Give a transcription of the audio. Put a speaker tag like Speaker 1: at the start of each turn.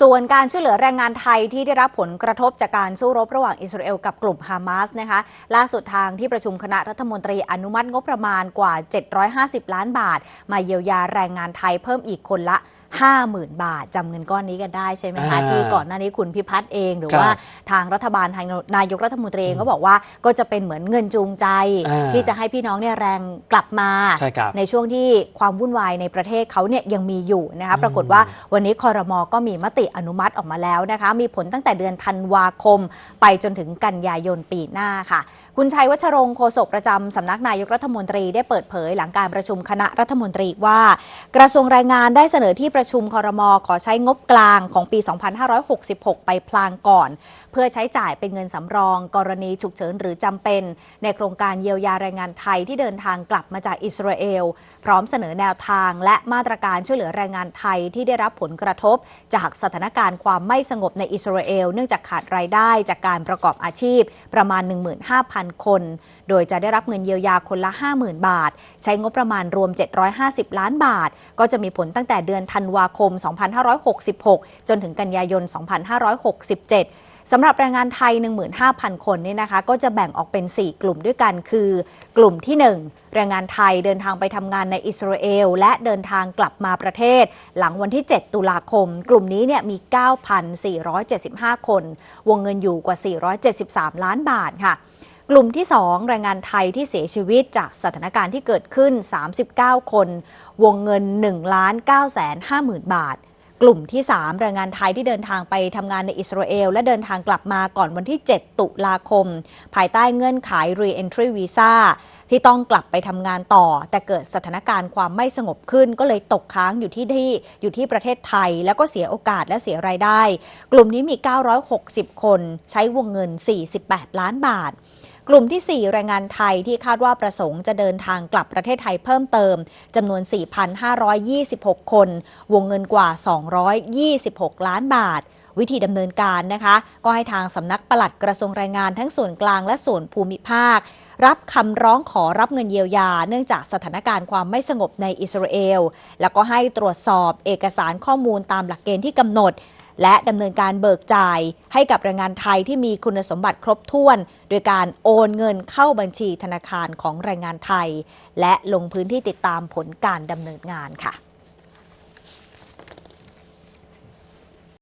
Speaker 1: ส่วนการช่วยเหลือแรงงานไทยที่ได้รับผลกระทบจากการสู้รบระหว่างอิสราเอลกับกลุ่มฮามาสนะคะล่าสุดทางที่ประชุมคณะรัฐมนตรีอนุมัติงบประมาณกว่า 750 ล้านบาท มาเยียวยาแรงงานไทยเพิ่มอีกคนละ50,000 บาทจำเงินก้อนนี้กันได้ใช่ไหมคะ
Speaker 2: อ่า
Speaker 1: ที่ก่อนหน้านี้คุณพิพัฒน์เอง หรือ
Speaker 2: ครับ
Speaker 1: ว่าทางรัฐบาลทางนายกรัฐมนตรีเองก็บอกว่าก็จะเป็นเหมือนเงินจูงใจ
Speaker 2: อ่า
Speaker 1: ที่จะให้พี่น้องเนี่ยแรงกลับมา
Speaker 2: ใช่ครับ
Speaker 1: ในช่วงที่ความวุ่นวายในประเทศเขาเนี่ยยังมีอยู่นะคะปรากฏว่าวันนี้คอรมอก็มีมติอนุมัติออกมาแล้วนะคะ มีผลตั้งแต่เดือนธันวาคม ไปจนถึงกันยายนปีหน้าค่ะ คุณชัยวัชรงค์โฆษกประจำสำนักนายกรัฐมนตรีได้เปิดเผยหลังการประชุมคณะรัฐมนตรีว่า กระทรวงแรงงานได้เสนอที่ประชุมคอรมอขอใช้งบกลางของปี 2566 ไปพลางก่อน เพื่อใช้จ่ายเป็นเงินสำรอง กรณีฉุกเฉินหรือจำเป็น ในโครงการเยียวยาแรงงานไทยที่เดินทางกลับมาจากอิสราเอล พร้อมเสนอแนวทางและมาตรการช่วยเหลือแรงงานไทยที่ได้รับผลกระทบ จากสถานการณ์ความไม่สงบในอิสราเอล เนื่องจากขาดรายได้จากการประกอบอาชีพประมาณ 15,000 คน โดยจะได้รับเงินเยียวยาคนละ 50,000 บาท ใช้งบประมาณรวม 750 ล้านบาท ก็จะมีผลตั้งแต่เดือนธันวาคม 2566 จนถึงกันยายน 2567สำหรับแรงงานไทย 15,000 คนนี่นะคะก็จะแบ่งออกเป็น 4 กลุ่มด้วยกัน คือกลุ่มที่ 1 แรงงานไทยเดินทางไปทำงานในอิสราเอล และเดินทางกลับมาประเทศ หลังวันที่ 7 ตุลาคม กลุ่มนี้เนี่ยมี 9,475 คน วงเงินอยู่กว่า 473 ล้านบาทค่ะ กลุ่มที่ 2 แรงงานไทยที่เสียชีวิตจากสถานการณ์ที่เกิดขึ้น 39 คน วงเงิน1ล้าน9แสน5หมื่นบาท กลุ่มที่ 3 แรงงานไทยที่เดินทางไปทำงานในอิสราเอล และเดินทางกลับมาก่อนวันที่ 7 ตุลาคม ภายใต้เงื่อนไข Re-entry Visa ที่ต้องกลับไปทำงานต่อ แต่เกิดสถานการณ์ความไม่สงบขึ้น ก็เลยตกค้างอยู่ที่ที่อยู่ที่ประเทศไทย แล้วก็เสียโอกาสและเสียรายได้ กลุ่มนี้มี 960 คน ใช้วงเงิน 48 ล้านบาท กลุ่มที่ 4 แรงงานไทยที่คาดว่าประสงค์จะเดินทางกลับประเทศไทยเพิ่มเติมจำนวน 4,526 คน วงเงินกว่า 226 ล้านบาท วิธีดำเนินการนะคะ ก็ให้ทางสำนักปลัดกระทรวงแรงงานทั้งส่วนกลางและส่วนภูมิภาค รับคำร้องขอรับเงินเยียวยา เนื่องจากสถานการณ์ความไม่สงบในอิสราเอล แล้วก็ให้ตรวจสอบเอกสารข้อมูลตามหลักเกณฑ์ที่กำหนด และดำเนินการเบิกจ่ายให้กับแรงงานไทยที่มีคุณสมบัติครบถ้วน โดยการโอนเงินเข้าบัญชีธนาคารของแรงงานไทย และลงพื้นที่ติดตามผลการดำเนินงานค่ะ